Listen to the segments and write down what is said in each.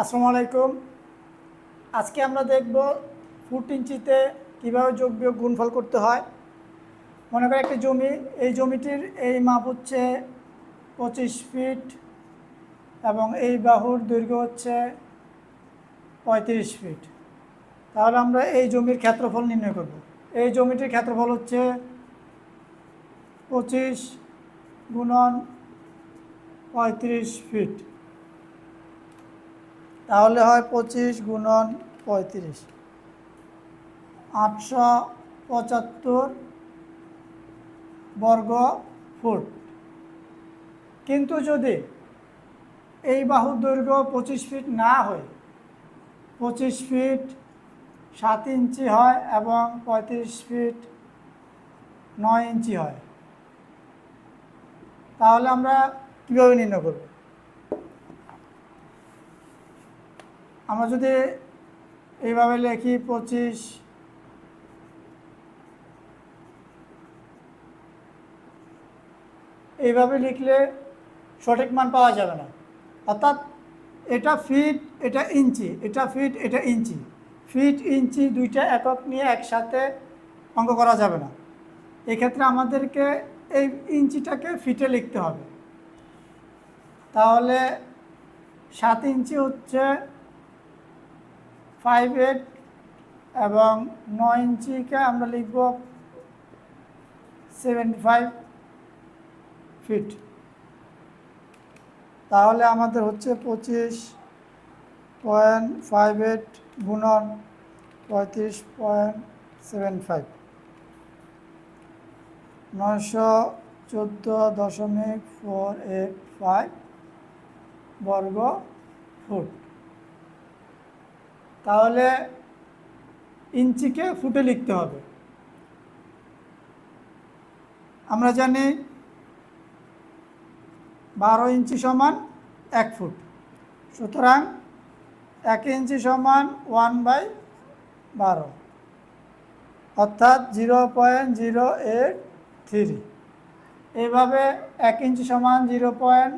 আসসালামু আলাইকুম। আজকে আমরা দেখব ফুট ইঞ্চিতে কীভাবে যোগ বিয়োগ গুণফল করতে হয়। মনে করি একটি জমি, এই জমিটির এই মাপ হচ্ছে পঁচিশ ফিট এবং এই বাহুর দৈর্ঘ্য হচ্ছে পঁয়ত্রিশ ফিট। তাহলে আমরা এই জমির ক্ষেত্রফল নির্ণয় করব। এই জমিটির ক্ষেত্রফল হচ্ছে পঁচিশ গুণন পঁয়ত্রিশ ফিট। তাহলে হয় পঁচিশ গুণন পঁয়ত্রিশ। আটশো পঁচাত্তর বর্গ ফুট। কিন্তু যদি এই বাহুর দৈর্ঘ্য পঁচিশ ফিট না হয়, পঁচিশ ফিট সাত ইঞ্চি হয় এবং পঁয়ত্রিশ ফিট নয় ইঞ্চি হয়, তাহলে আমরা কীভাবে নির্ণয় করব? আমরা যদি এইভাবে লিখি পঁচিশ এইভাবে লিখলে সঠিক মান পাওয়া যাবে না। অর্থাৎ এটা ফিট এটা ইঞ্চি, এটা ফিট এটা ইঞ্চি। ফিট ইঞ্চি দুইটা একক নিয়ে একসাথে অঙ্ক করা যাবে না। এক্ষেত্রে আমাদেরকে এই ইঞ্চিটাকে ফিটে লিখতে হবে। তাহলে সাত ইঞ্চি হচ্ছে ফাইভ এইট এবং নয় ইঞ্চিকে আমরা লিখব সেভেন্টি ফাইভ ফিট তাহলে আমাদের হচ্ছে পঁচিশ পয়েন্ট ফাইভ এইট গুণন পঁয়ত্রিশ পয়েন্ট সেভেন ফাইভ নয়শো চোদ্দ দশমিক ফোর এইট ফাইভ বর্গ ফুট। তাহলে ইঞ্চিকে ফুটে লিখতে হবে। আমরা জানি বারো ইঞ্চি সমান এক ফুট। সুতরাং এক ইঞ্চি সমান ওয়ান বাই বারো। অর্থাৎ zero point zero eight three. এইভাবে এক ইঞ্চি সমান zero point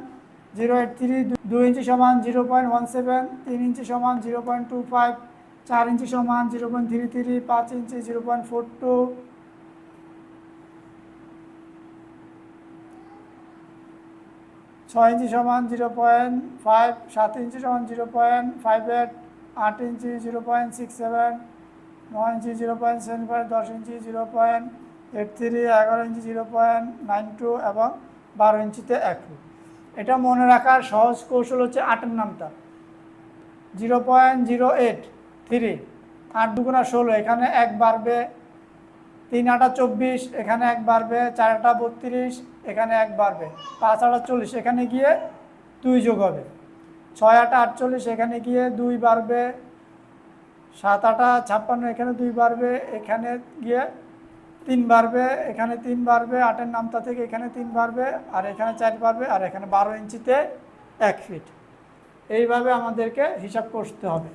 zero eight three দু ইঞ্চি সমান জিরো পয়েন্ট ওয়ান সেভেন তিন ইঞ্চি সমান জিরো পয়েন্ট টু ফাইভ চার ইঞ্চি সমান জিরো পয়েন্ট থ্রি থ্রি পাঁচ inch zero point four two ছয় ইঞ্চি সমান জিরো পয়েন্ট ফাইভ সাত ইঞ্চি সমান জিরো পয়েন্ট ফাইভ এইট আট inch zero point six seven নয় inch zero point seven five দশ inch zero point eight three এগারো inch zero point nine two এবং বারো ইঞ্চিতে এক ফুট এটা মনে রাখার সহজ কৌশল হচ্ছে আটের নামটা। Zero point zero eight three, আট দুগুণা ষোলো, এখানে এক বাড়বে তিন আটা চব্বিশ, এখানে এক বাড়বে চার আটা বত্রিশ, এখানে এক বাড়বে পাঁচ আটা চল্লিশ, এখানে গিয়ে দুই যোগ হবে। ছয় আটা আটচল্লিশ, এখানে গিয়ে দুই বাড়বে সাত আটা ছাপ্পান্ন, এখানে দুই বাড়বে, এখানে গিয়ে তিন বাড়বে, এখানে তিন বাড়বে, আটের নামতা থেকে এখানে তিন বাড়বে, আর এখানে চার বাড়বে, আর এখানে বারো ইঞ্চিতে এক ফিট এইভাবে আমাদেরকে হিসাব করতে হবে।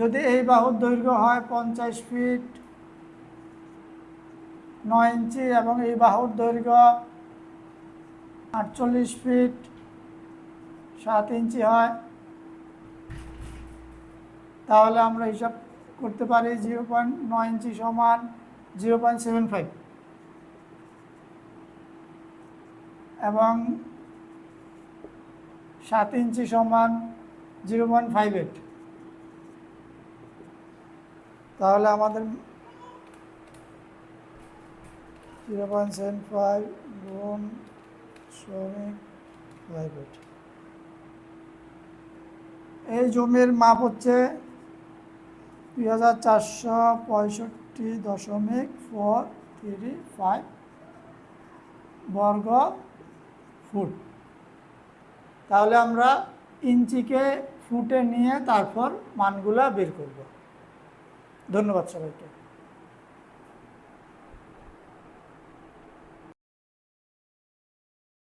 যদি এই বাহুর দৈর্ঘ্য হয় পঞ্চাশ ফিট নয় ইঞ্চি এবং এই বাহুর দৈর্ঘ্য আটচল্লিশ ফিট সাত ইঞ্চি হয় তাহলে আমরা হিসাব করতে পারি জিরো পয়েন্ট নয় ইঞ্চি সমান জিরো পয়েন্ট সেভেন ফাইভ। এবং সাত ইঞ্চি সমান জিরো পয়েন্ট ফাইভ এইট। তাহলে আমাদের জিরো পয়েন্ট সেভেন ফাইভ গুণ শ্রমিক ফাইভ এইট। এই জমির মাপ হচ্ছে দুই হাজার চারশো পঁয়ষট্টি দশমিক ফোর থ্রি ফাইভ বর্গ ফুট। তাহলে আমরা ইঞ্চিকে ফুটে নিয়ে তারপর মানগুলা বের করব। ধন্যবাদ সবাইকে।